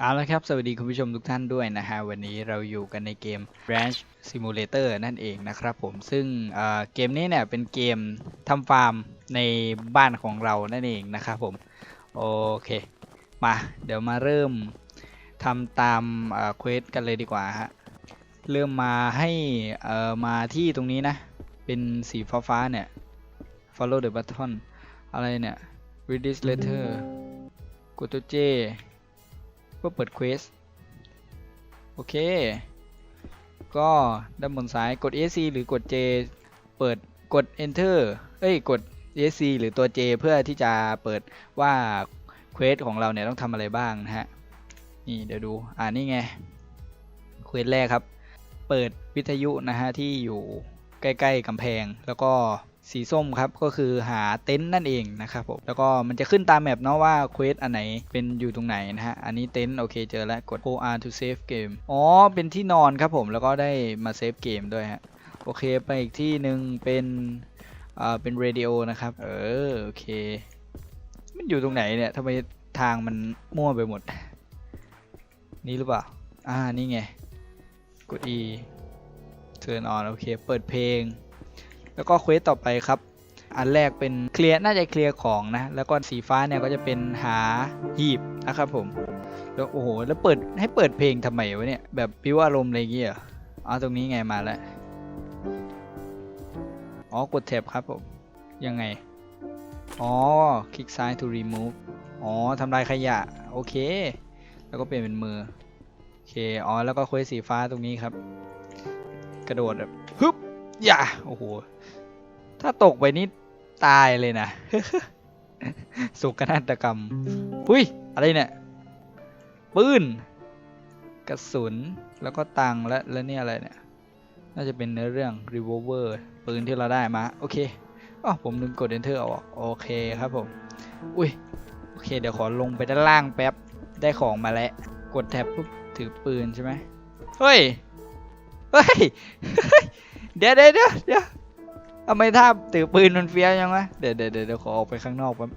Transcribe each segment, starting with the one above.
เอาละครับ สวัสดีคุณผู้ชมทุกท่านด้วยนะฮะ วันนี้เราอยู่กันในเกม Ranch Simulator นั่นเองนะครับผม ซึ่งเเกมนี้เนี่ยเป็นเกมทำฟาร์มในบ้านของเรานั่นเองนะครับผม โอเค มา เดี๋ยวมาเริ่มทำตามเควสกันเลยดีกว่าฮะ เริ่มมาให้อ่อมาที่ตรงนี้นะ เป็นสีฟ้าๆเนี่ย follow the button อะไรเนี่ย read this letter กดตัว J เพื่อเปิดเควสโอเค ก็ด้านบนซ้ายกด ESC หรือกด J เปิดกด Enter เอ้ยกด ESC หรือตัว J เพื่อที่จะเปิดว่าเควสของเราเนี่ยต้องทำอะไรบ้างนะฮะ นี่เดี๋ยวดู อ่านี่ไง เควสแรกครับ เปิดวิทยุนะฮะที่อยู่ใกล้ ๆกำแพงแล้วก็ สีส้มครับก็คือหาเต็นท์นั่นเองนะครับผมแล้วก็มันจะขึ้นตามแมปเนาะว่าเควสอันไหนเป็นอยู่ตรงไหนนะฮะอันนี้เต็นท์โอเคเจอแล้วกด OR to save game อ๋อเป็นที่นอนครับผมแล้วก็ได้มาเซฟเกมด้วยฮะโอเคไปอีกที่หนึ่งเป็นอ่าเป็นเรดิโอนะครับเออโอเค มันอยู่ตรงไหนเนี่ยทำไมทางมันมั่วไปหมด นี่หรือเปล่าอ่านี่ไงกด E turn on โอเคเปิดเพลง แล้วก็เควสต่อไปครับ อันแรกเป็นเคลียร์น่าจะเคลียร์ของนะ แล้วก็สีฟ้าเนี่ยก็จะเป็นหาหีบนะครับผม แล้วโอ้โห แล้วเปิดให้เปิดเพลงทำไมวะเนี่ย แบบพิวอารมณ์อะไรเงี้ยเหรออ๋อตรงนี้ไงมาแล้ว อ๋อกดแท็บครับผม ยังไง อ๋อ คลิกซ้าย to remove อ๋อทำลายขยะ โอเค แล้วก็เปลี่ยนเป็นมือ โอเค อ๋อ แล้วก็เควสสีฟ้าตรงนี้ครับ กระโดดแบบ อย่าโอ้โห ถ้าตกไปนี่ตายเลยนะ สุกนาฏกรรมอุ้ย อะไรเนี่ย ปืน กระสุน แล้วก็ตังและแล้วเนี่ยอะไรเนี่ย น่าจะเป็นเนื้อเรื่อง revolver ปืนที่เราได้มา โอเคอ๋อผมลืมกด enter ออก โอเคครับผม อุ้ย โอเค เดี๋ยวขอลงไปด้านล่างแป๊บ ได้ของมาแล้ว กดแท็บปุ๊บ ถือปืนใช่ไหมเฮ้ย เฮ้ย เดี๋ยวเดี๋ยวเดี๋ยวเดี๋ยวทำไมท่าถือปืนมันเฟี้ยวยังวะเดี๋ยวเดี๋ยวเดี๋ยวขอออกไปข้างนอกแป๊บ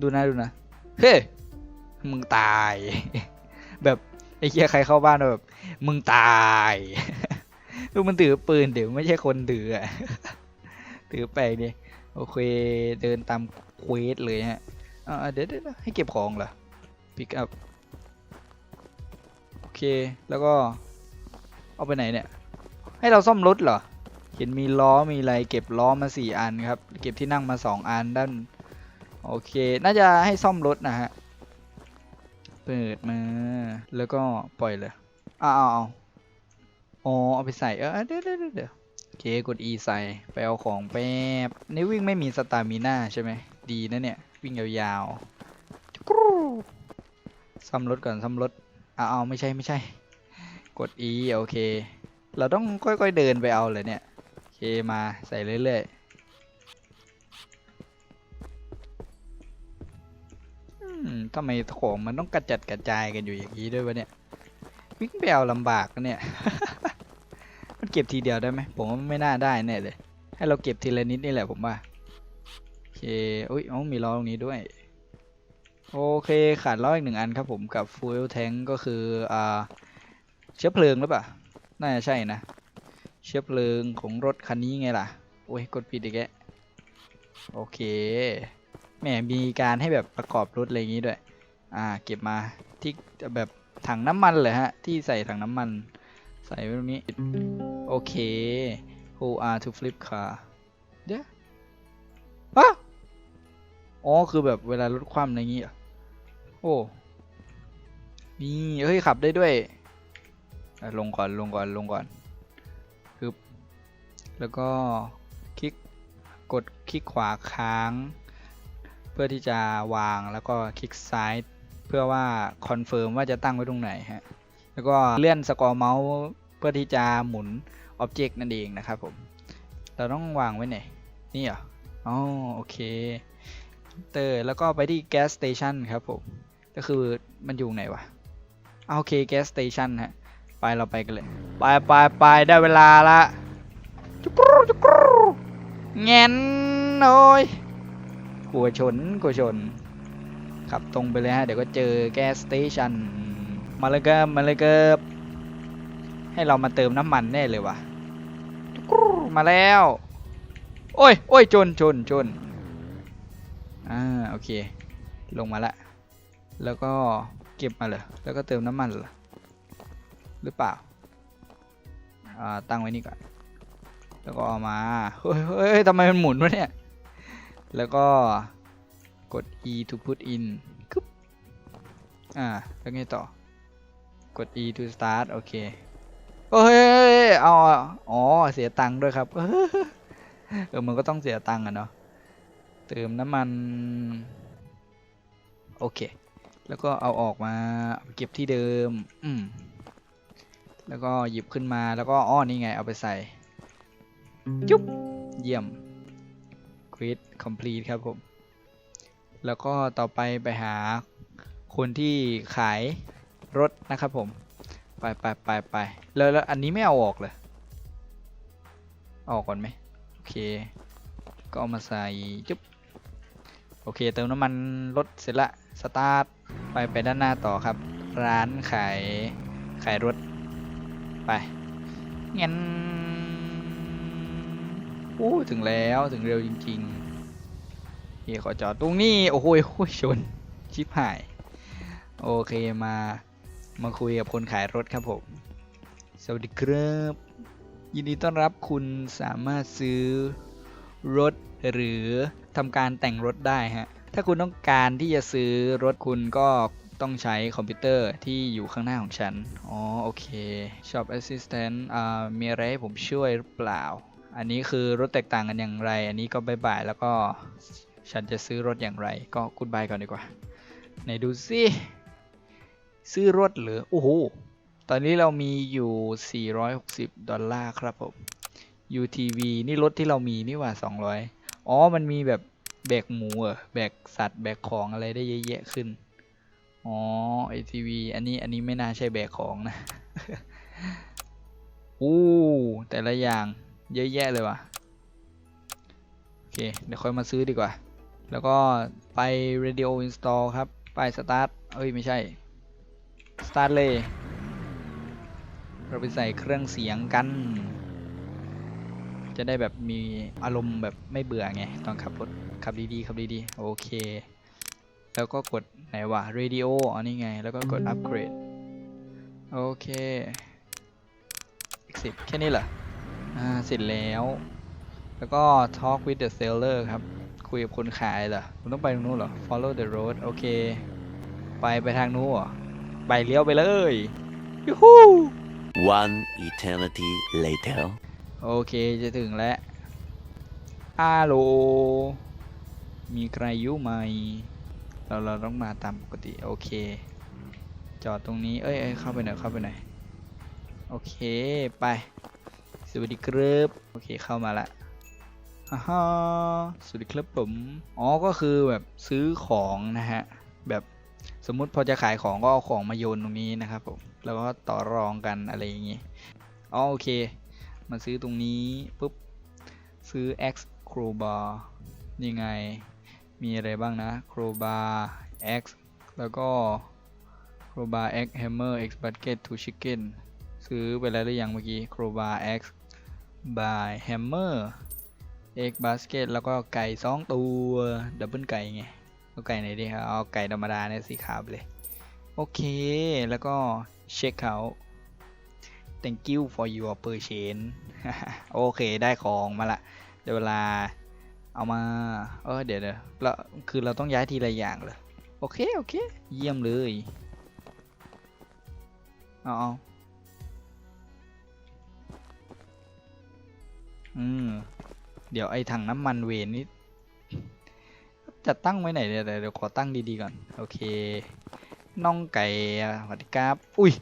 ดูนะดูนะเฮ้ยมึงตาย แบบไอ้เหี้ยใครเข้าบ้านแบบมึงตายดูมันถือปืนเดี๋ยวไม่ใช่คนถืออะถือแปลกดิโอเคเดินตามเควสเลยฮะอ่าเดี๋ยวเดี๋ยวเดี๋ยวให้เก็บของเหรอพิกอัพโอเคแล้วก็เอาไปไหนเนี่ย ให้เราซ่อมรถเหรอ เห็นมีล้อมีอะไรเก็บล้อมาสี่อันครับ เก็บที่นั่งมาสองอันด้านโอเค น่าจะให้ซ่อมรถนะฮะ เปิดมา แล้วก็ปล่อยเลยอ้าวเอาอ๋อเอาไปใส่เออเดี๋ยวเดี๋ยวเดี๋ยวโอเคกด E ใส่ไปเอาของแป๊บนี่วิ่งไม่มีสตามิน่าใช่ไหมดีนะเนี่ย วิ่งยาวๆซ่อมรถก่อนซ่อมรถอ้าวไม่ใช่ไม่ใช่ กด E โอเค เราต้องค่อยๆเดินไปเอาเลยเนี่ย เคมาใส่เรื่อยๆอืมทำไมของมันต้องกระจัดกระจายกันอยู่อย่างนี้ด้วยวะเนี่ย วิ่งไปเอาลำบากนะเนี่ย มันเก็บทีเดียวได้ไหม ผมว่าไม่น่าได้แน่เลย ให้เราเก็บทีละนิดนี่แหละผมว่า โอเค อุ้ยอ๋อมีล้อตรงนี้ด้วย โอเค ขาดล้ออีกหนึ่งอันครับผมกับ fuel tank ก็คือ อ่า เชื้อเพลิงหรือเปล่า น่าจะใช่นะ เชื้อเพลิงของรถคันนี้ไงล่ะ โอ้ย กดผิดอีกแกโอเค แหม มีการให้แบบประกอบรถอะไรอย่างนี้ด้วย อ่า เก็บมาที่แบบถังน้ำมันเลยฮะ ที่ใส่ถังน้ำมัน ใส่ไว้ตรงนี้ โอเค Who are to flip car เดี๋ยวอะอ๋อ คือแบบเวลารถคว่ำอะไรอย่างงี้เหรอโอ้ นี่ เฮ้ย ขับได้ด้วย ลงก่อน ลงก่อน ลงก่อน แล้วก็คลิกกดคลิกขวาค้าง เพื่อที่จะวางแล้วก็คลิกซ้าย เพื่อว่าคอนเฟิร์มว่าจะตั้งไว้ตรงไหนฮะแล้วก็เลื่อนสกอร์เมาส์เพื่อที่จะหมุนอ็อบเจกต์นั่นเองนะครับผมเราต้องวางไว้ไหนนี่เหรออ๋อโอเคเตอร์แล้วก็ไปที่แก๊สสเตชันครับผม ก็คือมันอยู่ไหนวะโอเคแก๊สสเตชันฮะ ไปเราไปกันเลย ไปไปไปได้เวลาละ จุกรูจุกรูเงี้ยโอ้ยกลัวชนกลัวชน ขับตรงไปเลยฮะ เดี๋ยวก็เจอแก๊สสเตชันมาเลยครับมาเลยครับให้เรามาเติมน้ำมันแน่เลยว่ะมาแล้ว โอ้ยโอ้ยจนจนจนอ่าโอเค ลงมาละ แล้วก็เก็บมาเลย แล้วก็เติมน้ำมันเหรอหรือเปล่า อ่า ตั้งไว้นี่ก่อน แล้วก็เอามาเฮ้ยเฮ้ยทำไมมันหมุนวะเนี่ย แล้วก็กด e to put in กึ๊บอ่าแล้วไงต่อกด e to start โอเคเฮ้ยเอาอ๋อเสียตังค์ด้วยครับเออมันก็ต้องเสียตังค์อะเนาะเติมน้ำมัน โอเค แล้วก็เอาออกมาเก็บที่เดิม อืมแล้วก็หยิบขึ้นมาแล้วก็อ้อนี่ไงเอาไปใส่ จุ๊บ เยี่ยม Quit complete ครับผม แล้วก็ต่อไปไปหาคนที่ขายรถนะครับผม ไปไปไปไปแล้วแล้วอันนี้ไม่เอาออกเลย อออกก่อนไหมโอเค ก็เอามาใส่จุ๊บ โอเค เติมน้ำมันรถเสร็จละ สตาร์ท ไปไปด้านหน้าต่อครับ ร้านขายขายรถ ไปงั้น อู้ถึงแล้วถึงเร็วจริงๆพี่ขอจอดตรงนี้ โอ้โหโอ้ยชน ชิบหาย โอเคมามาคุยกับคนขายรถครับผม สวัสดีครับ ยินดีต้อนรับคุณสามารถซื้อรถหรือทำการแต่งรถได้ฮะ ถ้าคุณต้องการที่จะซื้อรถคุณก็ต้องใช้คอมพิวเตอร์ที่อยู่ข้างหน้าของฉัน อ๋อ โอเค Shop Assistant อ่ามีอะไรให้ผมช่วยหรือเปล่า อันนี้คือรถแตกต่างกันอย่างไร อันนี้ก็บายบายแล้วก็ฉันจะซื้อรถอย่างไร ก็กูดบายก่อนดีกว่าไหนดูสิซื้อรถหรือโอ้โหตอนนี้เรามีอยู่ 460 ดอลลาร์ครับผม UTV นี่รถที่เรามีนี่ว่า 200 อ๋อ มันมีแบบแบกหมูเหรอแบกสัตว์แบกของอะไรได้เยอะแยะขึ้น อ๋อ ATV อันนี้อันนี้ไม่น่าใช่แบกของนะ อู้แต่ละอย่าง เยอะแยะเลยว่ะ โอเค เดี๋ยวค่อยมาซื้อดีกว่า แล้วก็ไป radio install ครับ ไป start เอ้ย ไม่ใช่ start เลย เราไปใส่เครื่องเสียงกัน จะได้แบบมีอารมณ์แบบไม่เบื่อไง ตอนขับรถ ขับดีๆ ขับดีๆ โอเค แล้วก็กดไหนวะ radio อ๋อนี่ไง แล้วก็กด upgrade โอเค exit แค่นี้เหรอ อ่าเสร็จแล้ว แล้วก็ talk with the seller ครับ คุยกับคนขายเหรอคุณต้องไปตรงนู้นเหรอ follow the road โอเค ไปไปทางนู้นเหรอ ไปเลี้ยวไปเลยยูฮู One eternity later. โอเคจะถึงแล้วอาโลมีใครอยู่ไหม เราเราต้องมาตามปกติ โอเค จอดตรงนี้ เอ้ยเอ้ยเข้าไปหน่อยเข้าไปหน่อย โอเค ไปส วัสดีครับโอเคเข้ามาละฮ่าฮ่าสวัสดีครับผม อ๋อ ก็คือแบบซื้อของนะฮะ แบบสมมุติพอจะขายของก็เอาของมาโยนตรงนี้นะครับผม แล้วก็ต่อรองกันอะไรอย่างงี้อ๋อโอเค มาซื้อตรงนี้ปุ๊บ ซื้อ X crowbar นี่ไง มีอะไรบ้างนะ crowbar X แล้วก็ crowbar X hammer X bucket to chicken ซื้อไปแล้วหรือยังเมื่อกี้ crowbar X by hammer X basket แล้วก็ไก่2ตัวดับเบิลไก่ไงเอาไก่ไหนดีครับเอาไก่ธรรมดาเนี่ยสีขาวเลย โอเค แล้วก็ check out thank you for your purchase โอเคได้ของมาละเดี๋ยวเวลาเอามา เออเดี๋ยวเดี๋ยวเราคือเราต้องย้ายทีละอย่างเลย โอเค โอเค เยี่ยมเลย เอา อืม เดี๋ยวไอ้ถังน้ำมันเวนนี่จะตั้งไว้ไหนเดี๋ยวเดี๋ยวขอตั้งดีๆก่อน โอเค น่องไก่สวัสดีครับ อุ้ย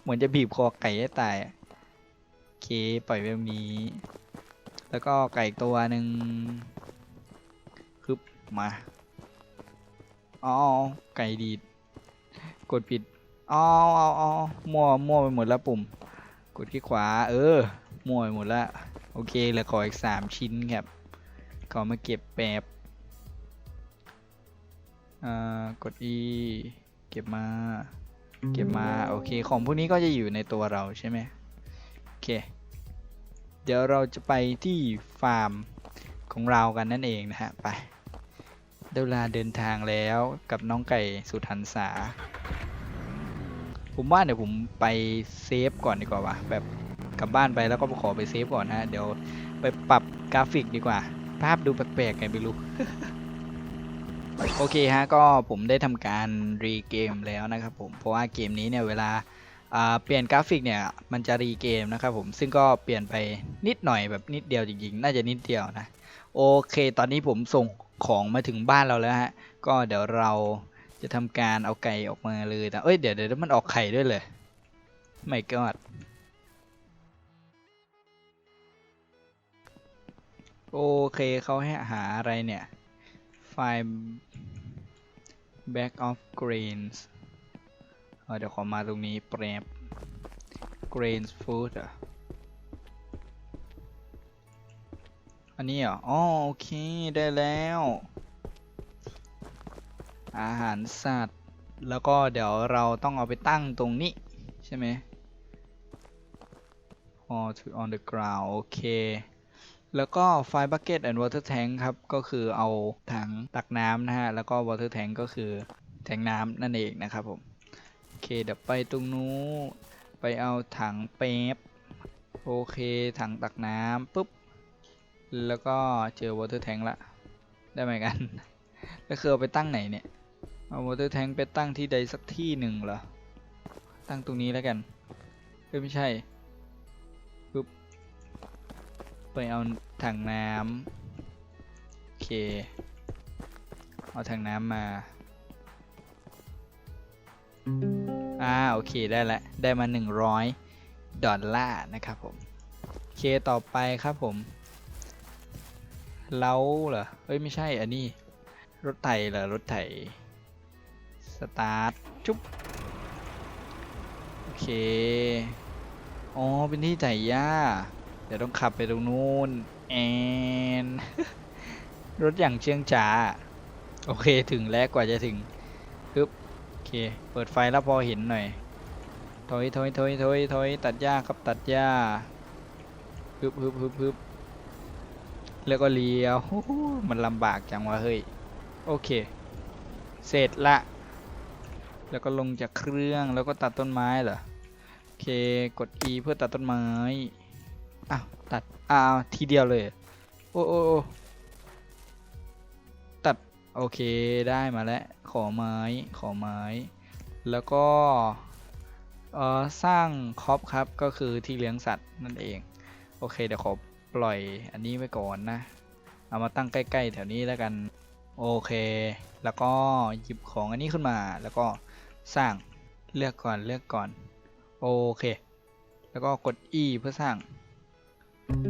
เหมือนจะบีบคอไก่ให้ตายโอเค ปล่อยแบบนี้ แล้วก็ไก่ตัวหนึ่งคึบมาอ๋อไก่ดีด กดผิดอ๋ออ๋ออ๋อมั่วมั่วไปหมดแล้วปุ่ม กดที่ขวา เออ มวไปหมดล้วโอเคเหลือขออีกสามชิ้นครับขอมาเก็บแปบอ่ากด E เก็บมา เก็บมา โอเค ของพวกนี้ก็จะอยู่ในตัวเราใช่ไหมโอเค เดี๋ยวเราจะไปที่ฟาร์มของเรากันนั่นเองนะฮะ ไปได้เวลาเดินทางแล้วกับน้องไก่สุดหันษา ผมว่าเดี๋ยวผมไปเซฟก่อนดีกว่าวะแบบ กลับบ้านไปแล้วก็ขอไปเซฟก่อนนะฮะเดี๋ยวไปปรับกราฟิกดีกว่า ภาพดูแปลกๆไงไม่รู้ โอเคฮะก็ผมได้ทำการรีเกมแล้วนะครับผมเพราะว่าเกมนี้เนี่ยเวลาเปลี่ยนกราฟิกเนี่ยมันจะรีเกมนะครับผมซึ่งก็เปลี่ยนไปนิดหน่อยแบบนิดเดียวจริงๆ น่าจะนิดเดียวนะ โอเค ตอนนี้ผมส่งของมาถึงบ้านเราแล้วฮะ ก็เดี๋ยวเราจะทำการเอาไก่ออกมาเลยแต่เอ้ยเดี๋ยวเดี๋ยวมันออกไข่ด้วยเลยไม่กอด โอเคเขาให้หาอะไรเนี่ย ไฟล์ back of grains เเดี๋ยวขอมาตรงนี้แปรบ grains food อะอันนี้เหรออ๋อโอเค ได้แล้ว อาหารสัตว์ แล้วก็เดี๋ยวเราต้องเอาไปตั้งตรงนี้ ใช่ไหม all to on the ground โอเค แล้วก็ fire bucket and water tank ครับ ก็คือเอาถังตักน้ำนะฮะ แล้วก็ water tank ก็คือแทงน้ำนั่นเองนะครับผม โอเค เดี๋ยวไปตรงนู้ไปเอาถังเป๊ปโอเค ถังตักน้ำปุ๊บ แล้วก็เจอ water tank ละ ได้ไหมกันก็คือเอาไปตั้งไหนเนี่ย เอา water tank ไปตั้งที่ใดสักที่หนึ่งเหรอ ตั้งตรงนี้แล้วกันเอ้ไม่ใช่ ไปเอาถังน้ำโอเค เอาถังน้ำมา อ่า โอเค ได้ล้วได้มา 100 ดอลลาร์นะครับผม โอเค ต่อไปครับผม เล้าเหรอ เอ้ย ไม่ใช่ อันนี้ รถไถเหรอ รถไถ สตาร์ท จุ๊บ โอเค อ๋อ เป็นที่ไถหญ้า ดี๋ยวต้องขับไปตรงนู้นแอนรถอย่างเชื่องช้า โอเคถึงแล้วกว่าจะถึงปึ๊บโอเค เปิดไฟแล้วพอเห็นหน่อย ถอยถอยถอยถอยถอยตัดหญ้าครับตัดหญ้าฮึบฮึบฮึบฮึบแล้วก็เลี้ยว มันลำบากจังวะเฮ้ย โอเค เสร็จละ แล้วก็ลงจากเครื่องแล้วก็ตัดต้นไม้เหรอ โอเค กด E เพื่อตัดต้นไม้ อ้าวตัดอ้าวทีเดียวเลย โอ้โอ้ตัดโอเคได้มาแล้ว ขอไม้ขอไม้ แล้วก็เอ่อสร้างคอปครับก็คือที่เลี้ยงสัตว์นั่นเอง โอเคเดี๋ยวขอปล่อยอันนี้ไว้ก่อนนะ เอามาตั้งใกล้ๆแถวนี้แล้วกัน โอเค แล้วก็หยิบของอันนี้ขึ้นมา แล้วก็สร้างเลือกก่อนเลือกก่อน โอเค แล้วก็กด E เพื่อสร้าง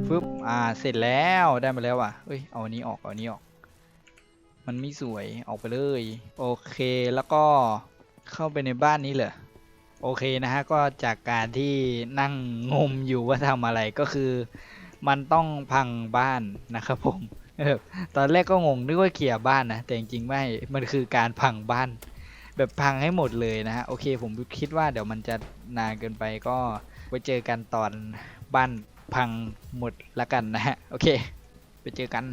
ฟึบอ่า เสร็จแล้วได้มาแล้วว่ะเอ้ย เอาอันนี้ออก เอาอันนี้ออก มันไม่สวย ออกไปเลย โอเค แล้วก็เข้าไปในบ้านนี้เหรอ โอเคนะฮะ ก็จากการที่นั่งงมอยู่ว่าทำอะไรก็คือ มันต้องพังบ้านนะครับผม ตอนแรกก็งงนึกว่าเคลียบ้านนะ แต่จริงๆไม่ มันคือการพังบ้าน แบบพังให้หมดเลยนะฮะ โอเค ผมคิดว่าเดี๋ยวมันจะนานเกินไปก็ไว้เจอกันตอนบ้าน พังหมดละกันนะฮะ โอเค ไปเจอกัน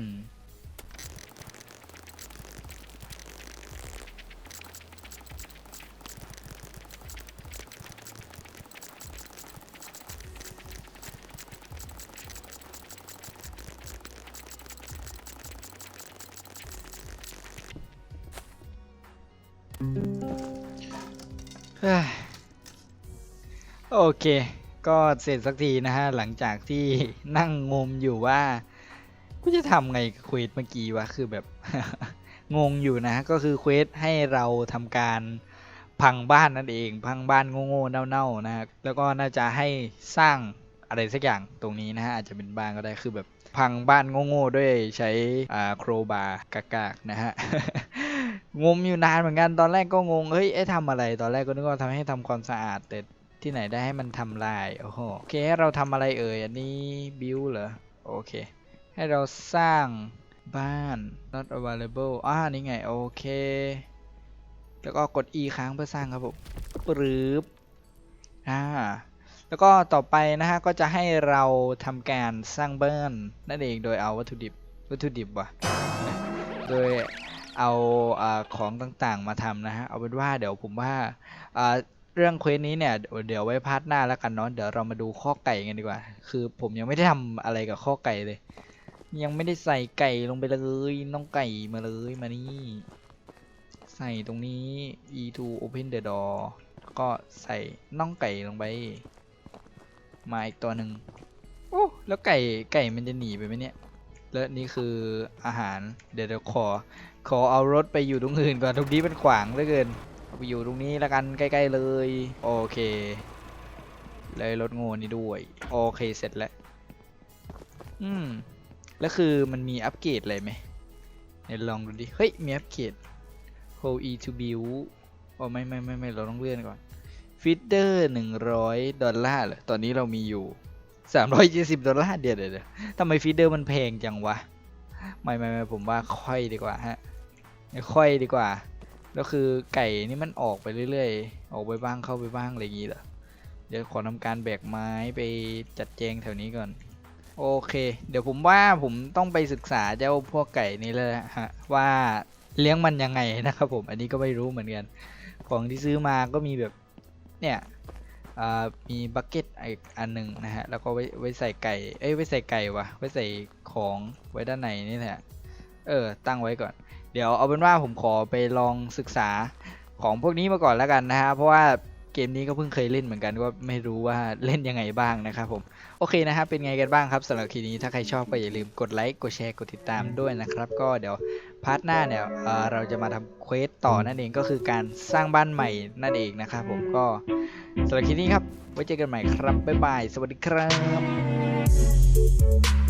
โอเค ก็เสร็จสักทีนะฮะ หลังจากที่นั่งงมอยู่ว่ากูจะทำไงเควสเมื่อกี้วะคือแบบ งงอยู่นะ ก็คือเควสให้เราทำการพังบ้านนั่นเอง พังบ้านโง่ๆเน่าๆนะฮะแล้วก็น่าจะให้สร้างอะไรสักอย่างตรงนี้นะฮะอาจจะเป็นบ้านก็ได้คือแบบพังบ้านโง่ๆด้วยใช้อ่าโครบาร์กากๆนะฮะงมอยู่นานเหมือนกันตอนแรกก็งงเฮ้ยไอ้ทำอะไรตอนแรกก็นึกว่าทำให้ทำความสะอาดแต่ ที่ไหนได้ให้มันทำลาย โอ้โห โอเคให้เราทำอะไรเอ่ย อันนี้บิวเหรอ โอเค ให้เราสร้างบ้าน not available อ่านี่ไง โอเค แล้วก็กด E ค้างเพื่อสร้างครับผมปรืบอ่า แล้วก็ต่อไปนะฮะ ก็จะให้เราทำการสร้างบ้านนั่นเอง โดยเอาวัตถุดิบ วัตถุดิบว่ะ โดยเอาอาของต่างๆมาทำนะฮะ เอาเป็นว่าเดี๋ยวผมว่าอ่า เรื่องเควสนี้เนี่ยเดี๋ยวไว้พาร์ทหน้าแล้วกันเนาะเดี๋ยวเรามาดูข้อไก่กันดีกว่า คือผมยังไม่ได้ทำอะไรกับข้อไก่เลย ยังไม่ได้ใส่ไก่ลงไปเลยน้องไก่มาเลยมานี่ ใส่ตรงนี้ e to open the door แล้วก็ใส่น่องไก่ลงไป มาอีกตัวหนึ่งโอ้แล้วไก่ไก่มันจะหนีไปไหมเนี่ย แล้วนี่คืออาหารเดี๋ยวเดี๋ยวขอ ขอเอารถไปอยู่ตรงอื่นก่อนตรงนี้เป็นขวางเหลือเกิน เอาไปอยู่ตรงนี้แล้วกันใกล้ ๆ เลย โอเค เลยรถง่นี่ด้วย โอเคเสร็จแล้ว อืม แล้วคือมันมีอัปเกรดอะไรไหมเดี๋ยวลองดูดิ เฮ้ย มีอัปเกรด hold e to build อ๋อไม่ไม่ไม่ไม่เราต้องเลื่อนก่อนฟีดเดอร์หนึ่งร้อยดอลลาร์เหรอ ตอนนี้เรามีอยู่สามร้อยยี่สิบดอลลาร์เดียวเดี๋ยวทำไมฟีเดอร์มันแพงจังวะ ไม่ไม่ไม่ผมว่าค่อยดีกว่าฮะ ค่อยดีกว่า แล้วคือไก่นี่มันออกไปเรื่อยๆ ออกไปบ้างเข้าไปบ้างอะไรอย่างงี้เหรอ เดี๋ยวขอทำการแบกไม้ไปจัดแจงแถวนี้ก่อน โอเค เดี๋ยวผมว่าผมต้องไปศึกษาเจ้าพวกไก่นี้เลยฮะว่าเลี้ยงมันยังไงนะครับผม อันนี้ก็ไม่รู้เหมือนกัน ของที่ซื้อมาก็มีแบบเนี่ยมีบักเก็ตอีกอันหนึ่งนะฮะ แล้วก็ไว้ไว้ใส่ไก่ เอ้ยไว้ใส่ไก่วะไว้ใส่ของไว้ด้านในนี่แหละ เออตั้งไว้ก่อน เดี๋ยวเอาเป็นว่าผมขอไปลองศึกษาของพวกนี้มาก่อนแล้วกันนะฮะเพราะว่าเกมนี้ก็เพิ่งเคยเล่นเหมือนกันก็ไม่รู้ว่าเล่นยังไงบ้างนะครับผมโอเคนะครับเป็นไงกันบ้างครับสำหรับคลิปนี้ถ้าใครชอบก็อย่าลืมกดไลค์กดแชร์กดติดตามด้วยนะครับ ก็เดี๋ยวพาร์ทหน้าเนี่ยเเราจะมาทำเควสต่อนั่นเองก็คือการสร้างบ้านใหม่นั่นเองนะครับผมก็สำหรับคลิปนี้ครับไว้เจอกันใหม่ครับบ๊ายบายสวัสดีครับ